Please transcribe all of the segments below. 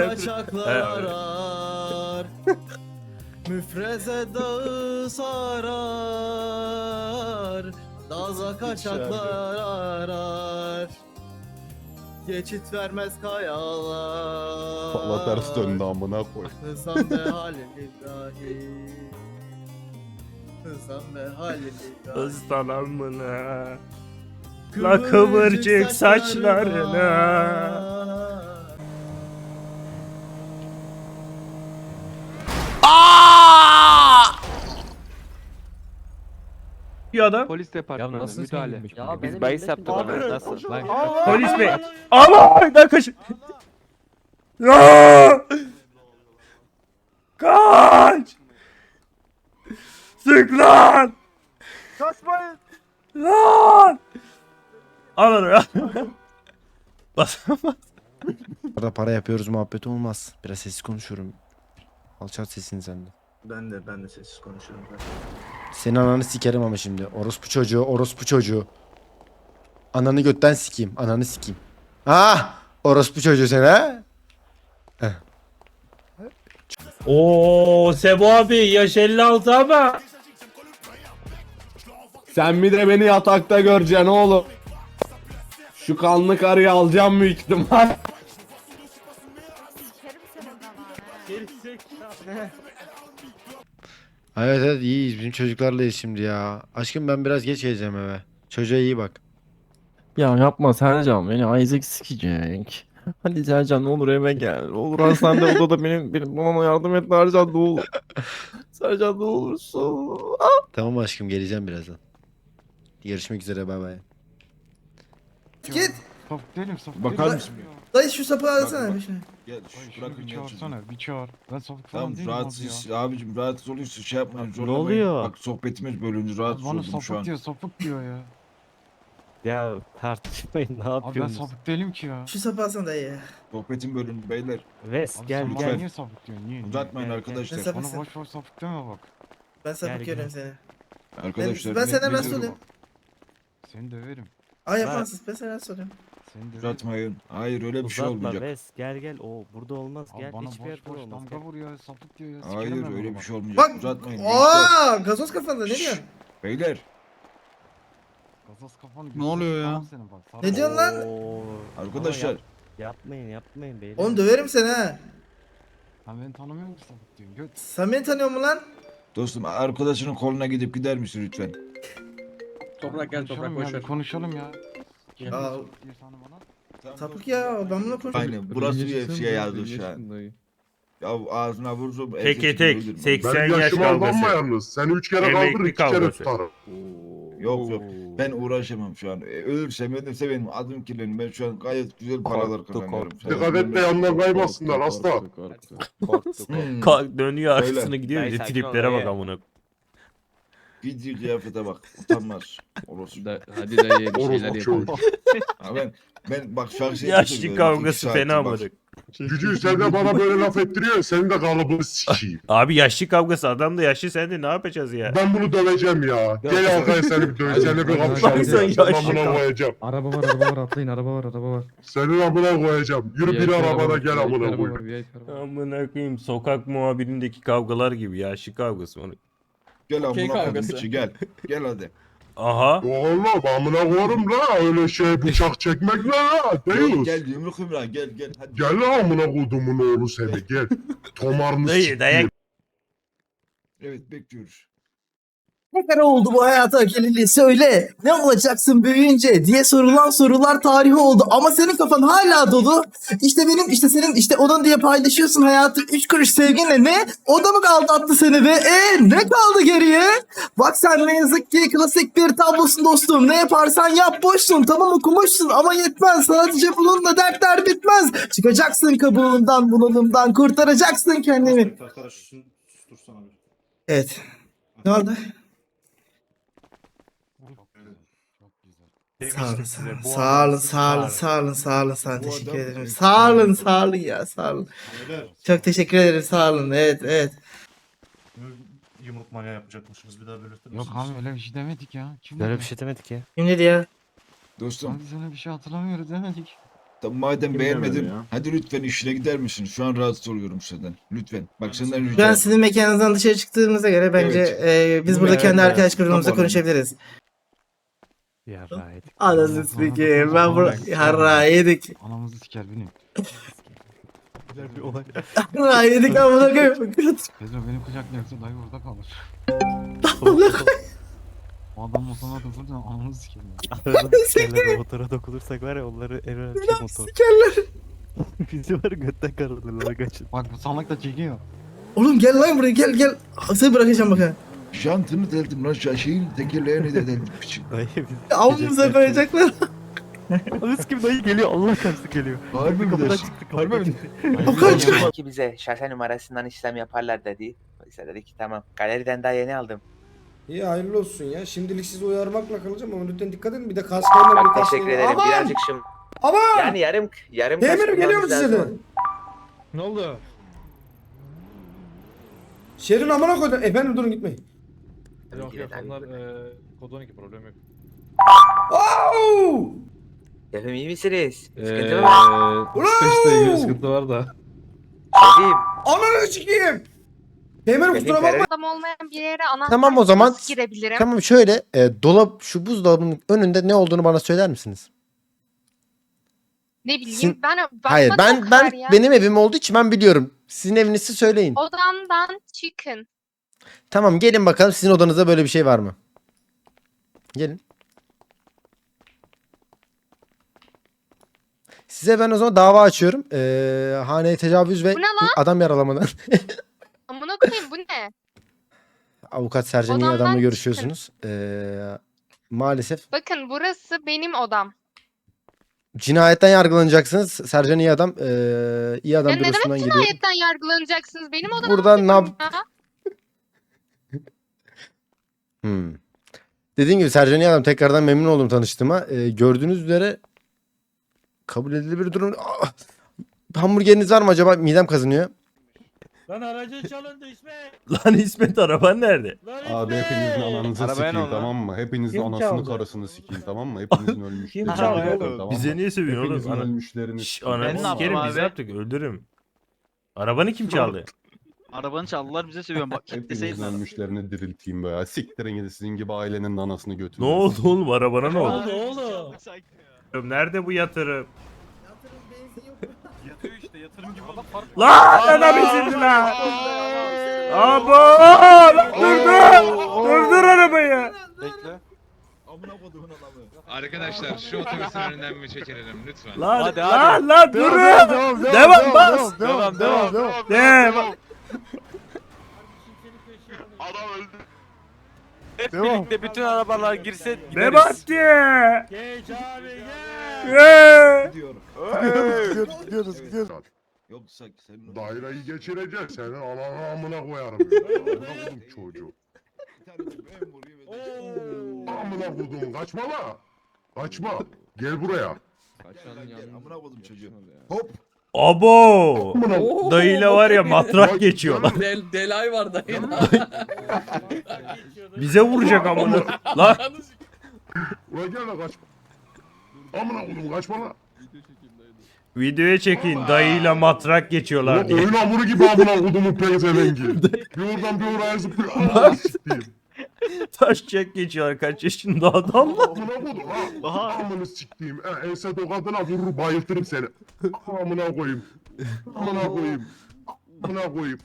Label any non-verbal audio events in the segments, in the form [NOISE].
kaçaklar arar [LAUGHS] Müfreze dağı sarar Daza kaçaklar arar. Geçit vermez kayalar. Valla ters döndü amına koy. Hızlan be Halil İbrahim. Hızlan be Halil İbrahim. Istanamına. La kıvırcık saçlarına. Bir adam. Polis departmanı Ya nasıl müdahale. sevinmiş Ya benim Biz bahis yaptık abi. ama nasıl? Lan Polis bey. Ama ben kaç. Ya! Kaç! Sık lan! Kaçmayın. Lan! Al onu [LAUGHS] ya. Basamaz. Arada para yapıyoruz muhabbet olmaz. Biraz sessiz konuşuyorum. Alçalt sesini sen de. Ben de ben de sessiz konuşuyorum Senin ananı sikerim ama şimdi. Orospu çocuğu, orospu çocuğu. Ananı götten sikeyim, ananı sikeyim. Ah! Orospu çocuğu sen ha? Oo Sebo abi yaş 56 ama. Sen bir de beni yatakta göreceksin oğlum. Şu kanlı karıyı alacağım büyük ihtimal. Evet evet iyiyiz. Bizim çocuklarlayız şimdi ya. Aşkım ben biraz geç geleceğim eve. Çocuğa iyi bak. Ya yapma Sercan beni Isaac sikecek. Hadi Sercan ne olur eve gel. Olur hastanede odada benim, benim bana yardım et Sercan ne olur. Sercan ne olursun. Tamam aşkım geleceğim birazdan. Görüşmek üzere bay bay. Git. Değilim Bakar değilim. mısın? Ya. Dayı şu sapı alsana bir şey. Gel şu şunu bırakın bir ya çocuğu. çağırsana bir çağır. Ben sapık falan Tamam değilim ya. rahatsız abicim rahatsız oluyorsun şey yapmayın Ne zorlamayın. oluyor? Bak sohbetimiz bölündü rahatsız Bana oldum şu sapık an. diyor sapık diyor ya. Ya tartışmayın ne Abi ben yapıyorsunuz? sapık değilim ki ya. Şu sapı alsana dayı. Sohbetim bölündü beyler. Ves Abi gel sen gel. niye sapık diyorsun? Niye? niye? Uzatmayın gel, arkadaşlar. gel. Bana boş boş sapık deme bak. Ben sapık Gel, görüyorum seni. Arkadaşlar. ben senden rahatsız oluyorum. Seni döverim. Ay yapmazsın ben senden rahatsız oluyorum. Seni. Uzatmayın. Hayır öyle bir şey Uzatma olmayacak. Ves gel gel o burada olmaz Abi gel bana hiçbir boş yerde boş olmaz. damga Gel. vuruyor ya sapık diyor ya. sikerim Hayır ben öyle bunu bir şey olmayacak. Bak. Uzatmayın. gençler. Aa, gazoz kafanda ne diyorsun? Beyler. Gazoz kafanı Ne oluyor ya? Tamam senin bak, sarı Ne diyorsun lan? Oo, ama Arkadaşlar. yap- yapmayın yapmayın beyler. Oğlum döverim seni ha. Sen beni tanımıyor musun sapık diyorsun? Göt. Sen beni tanıyor musun lan? Dostum arkadaşının koluna gidip gider misin lütfen? Toprak gel toprak boş ver. Konuşalım ya. Aa. sapık ya ben bununla konuşuyorum. Aynen burası UFC'ye yazdı şu an. Ya ağzına vururum. Teke erkek tek, gibi öldürürüm. 80 Ben yaş yaşım kavgası. aldanma yalnız. Seni üç kere Emekli kaldır iki kere kavgası. tutarım. Yok yok. Ben uğraşamam şu an. E, Ölürsem ölürse benim adım kirlenir. Ben şu an gayet güzel paralar kazanıyorum. Dikkat et de yanına kaymasınlar asla. Hmm. Ka- dönüyor Öyle. arkasına gidiyor. Bir de Dayı sakin ol triplere bak dayı. amına. Giydiği kıyafete bak. Utanmaz. Orası. hadi dayı bir şeyler yapalım. Ha ben ben bak şarkı Yaşlı kavgası fena amına. Cücüğü sen de bana böyle laf ettiriyorsun. Senin de kalıbını sikeyim. Abi yaşlı kavgası adam da yaşlı sen de ne yapacağız ya? Ben bunu döveceğim ya. Gel arkaya seni bir döveceğim. Seni bir kapışalım. Sen yaşlı koyacağım. Araba var araba var atlayın araba var araba var. Senin amına koyacağım. Yürü bir arabada gel amına koy. Amına koyayım sokak muhabirindeki kavgalar gibi yaşlı kavgası onu. Gel Okey amına koydum kavgası. içi gel. Gel hadi. Aha. Oğlum amına koyarım la. Öyle şey bıçak çekmek ne la? Gel, Deyiz. gel yumruk Ümran gel gel. Hadi. Gel la amına kodumun oğlu seni gel. [LAUGHS] Tomarını Dayı dayak Evet bekliyoruz. Ne kadar oldu bu hayata geleli söyle. Ne olacaksın büyüyünce diye sorulan sorular tarihi oldu. Ama senin kafan hala dolu. İşte benim işte senin işte onun diye paylaşıyorsun hayatı. Üç kuruş sevginle ne? O da mı aldattı seni be? E ne kaldı geriye? Bak sen ne yazık ki klasik bir tablosun dostum. Ne yaparsan yap boşsun. Tamam okumuşsun ama yetmez. Sadece bununla dertler bitmez. Çıkacaksın kabuğundan bunalımdan kurtaracaksın kendini. Evet. Ne oldu? Çok güzel. Sağ olun, Demiştim sağ size, bu sağ olun, sağ olun, sağ olun, sağ olun, sağ olun, teşekkür ederim. Sağ olun, sağ olun ya, sağ olun. Çok teşekkür ederim, sağ olun, evet, evet. Yumruk manyağı yapacakmışsınız bir daha belirtir Yok misiniz? abi öyle bir şey demedik ya. Kim Böyle dedi? bir şey demedik ya. Kim dedi ya? Dostum Abi öyle bir şey hatırlamıyoruz demedik. Tamam, madem Kim beğenmedin hadi lütfen işine gider misin? Şu an rahatsız oluyorum senden. Lütfen. Bak senden rica Ben ederim. sizin mekanınızdan dışarı çıktığımıza göre bence Evet. e, biz Bu burada kendi arkadaş grubumuzda Tamam. konuşabiliriz. Ya gayet. Anasını sikeyim ben burada harra yedik. Anamızı siker benim. Güzel bir olay. Harra yedik amına koyayım. Pedro benim kucaklayacaksın dayı orada kalır. Amına koyayım. O adam motoruna dokunursan anamızı sikerim. Siktir. Motora dokunursak var ya onları eve atacak motor. Sikerler. [LAUGHS] Bizi var götten karılırlar kaçın. Bak bu salak da çekiyor. Oğlum gel lan buraya gel gel. Seni bırakacağım bak ha. Jantını deldim lan şeyin tekerleğini de deldim. [LAUGHS] Piçin. Dayı biz. Avımıza koyacaklar. [LAUGHS] Anız kim dayı geliyor Allah karşı geliyor. Harbi mi Kapıdan dersin? çıktık. Harbi mi? O kaç Ki bize şase numarasından işlem yaparlar dedi. Biz de dedik ki tamam. Galeriden daha yeni aldım. İyi hayırlı olsun ya. Şimdilik sizi uyarmakla kalacağım ama lütfen dikkat edin. Bir de kaskayla bir Bak kaskayla. teşekkür ederim. Aman! Birazcık şım. Aman! Yani yarım yarım Temirim kaç geliyor mu kullanmamız size de? lazım. Ne oldu? Şehrin amına koydum. Efendim durun gitmeyin. Yok, yok, onlar, kod 12 problem yok. Au! Efendim iyi misiniz? Ee, Sıkıntı mı var? Ulan! ilgili sıkıntı var da. Dediğim. Ananı sikeyim. Benim kusura bakma. Adam olmayan bir yere anahtar Tamam o zaman. nasıl girebilirim? Tamam şöyle e, dolap şu buzdolabının önünde ne olduğunu bana söyler misiniz? Ne bileyim Sin- ben Hayır ben o ben kadar ya. benim evim olduğu için ben biliyorum. Sizin evinizi söyleyin. Odamdan çıkın. Tamam gelin bakalım sizin odanızda böyle bir şey var mı? Gelin. Size ben o zaman dava açıyorum. Ee, haneye tecavüz ve Bu ne lan? adam yaralamadan. [LAUGHS] Amına koyayım bu ne? Avukat Sercan iyi Odamdan adamla çıkın. görüşüyorsunuz. Ee, maalesef Bakın burası benim odam. cinayetten yargılanacaksınız. Sercan iyi adam. Ee, iyi adam ya ne bürosundan demek geliyor. cinayetten yargılanacaksınız? Benim odam Buradan ne yap- ya. Hmm. Dediğim gibi Sercan iyi adam tekrardan memnun oldum tanıştığıma. Ee, gördüğünüz üzere kabul edilebilir bir durum. Ah! Hamburgeriniz var mı acaba? Midem kazınıyor. Lan aracın çalındı İsmet. [LAUGHS] Lan İsmet araban nerede? Lan Abi hepinizin ananızı Arabaya ne sikeyim oldu? tamam mı? Hepinizin Kim anasını çaldı? karısını sikeyim tamam mı? Hepinizin ölmüşlerini Kim çaldı sikeyim, tamam Bize niye sövüyorsun oğlum? Hepinizin Ana... ölmüşlerini Şş, sikeyim, ananı sikerim biz abi? yaptık öldürürüm. Arabanı kim çaldı? Arabanı çaldılar bize sövüyor bak Hepinizin ölmüşlerini dirilteyim be ya. Siktirin gidin sizin gibi ailenin anasını götürün. Ne oldu oğlum arabana ne oldu? oldu? Oğlum Nerede bu yatırım? [LAUGHS] Yatıyor işte yatırım gibi adam fark Lan adam ezildi lan. Abo! Durdur! Durdur arabayı. Bekle. Amına kodumun adamı. Arkadaşlar şu otobüsün önünden mi çekilelim lütfen? Lan Hadi, lan lan durun. Devam bas. Devam devam devam. Devam. Hep birlikte bütün arabalar girse Ne battı? Geç abi geç. Eee. Gidiyorum. Gidiyoruz gidiyoruz. Yoksa senin Daireyi geçirecek seni Allah'ın amına koyarım. Amına koydum çocuğu. bir tane vurayım ve- Amına koydum kaçma la. Kaçma. Gel buraya. Gel lan gel, Amına kodum çocuğu. Hop. Abo. Dayıyla var ya matrak geçiyor lan. Del, delay var dayı. Bize vuracak amına. Lan Ulan gel la kaçma. Amına koydum kaçma la. videoya çekin. Dayıyla matrak geçiyorlar Ulan diye. oyun hamuru gibi amına kodumun pezevengi. bir oradan bir oraya zıplıyor. Amına sikeyim. [LAUGHS] Taş çek geçiyor kaç yaşında adam. Amına kodum ha. Amını siktiğim. E, ense tokadına vurur bayıltırım seni. Amına koyayım. Amına koyayım. Amına koyayım.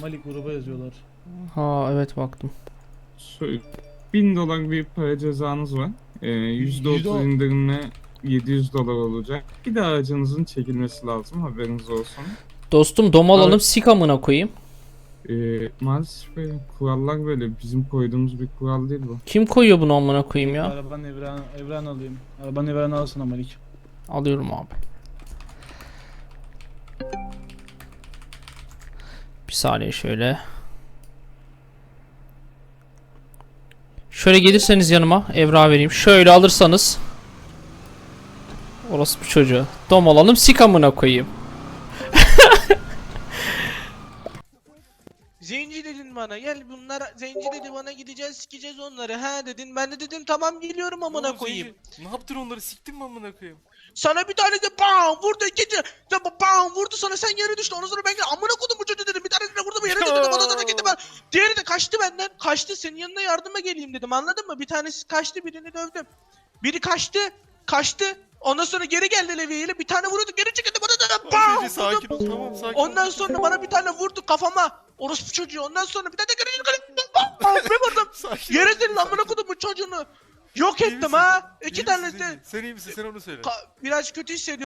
Malik gruba yazıyorlar. Ha evet baktım. 1000 dolar bir para cezanız var. Ee, %30 indirimle 700 dolar olacak. Bir de aracınızın çekilmesi lazım haberiniz olsun. Dostum dom alalım sik amına koyayım. Ee, maalesef böyle kurallar böyle bizim koyduğumuz bir kural değil bu. Kim koyuyor bunu amına koyayım ya? Arabanın evren, evren alayım. Arabanın evren alsana Malik. Alıyorum abi. Bir saniye şöyle. Şöyle gelirseniz yanıma evra vereyim. Şöyle alırsanız. Orası bu çocuğu. Dom alalım sik amına koyayım. Zenci dedin bana. Gel bunlar zenci dedi bana gideceğiz sikeceğiz onları. Ha dedin. Ben de dedim tamam geliyorum amına koyayım. Ne yaptın onları? Siktin mi amına koyayım? Sana bir tane de bam vurdu ikinci de bam vurdu sana sen yere düştün. Ondan sonra ben gel amına koydum bu çocuğu dedim. Bir tane de vurdu yere [LAUGHS] dedim ondan sonra gitti ben diğeri de kaçtı benden. Kaçtı senin yanına yardıma geleyim dedim. Anladın mı? Bir tanesi kaçtı birini dövdüm. Biri kaçtı kaçtı. Ondan sonra geri geldi levyeyle bir tane vurdu geri çıktı. Bana da bam sakin ol tamam sakin Ondan sonra bana bir tane vurdu kafama. Orospu çocuğu. Ondan sonra bir tane de geri bir vurdum. Yere senin amına kodum bu çocuğunu. Yok ettim ha. İki tane de. Sen iyi misin sen onu söyle. Ka- biraz kötü hissediyorum.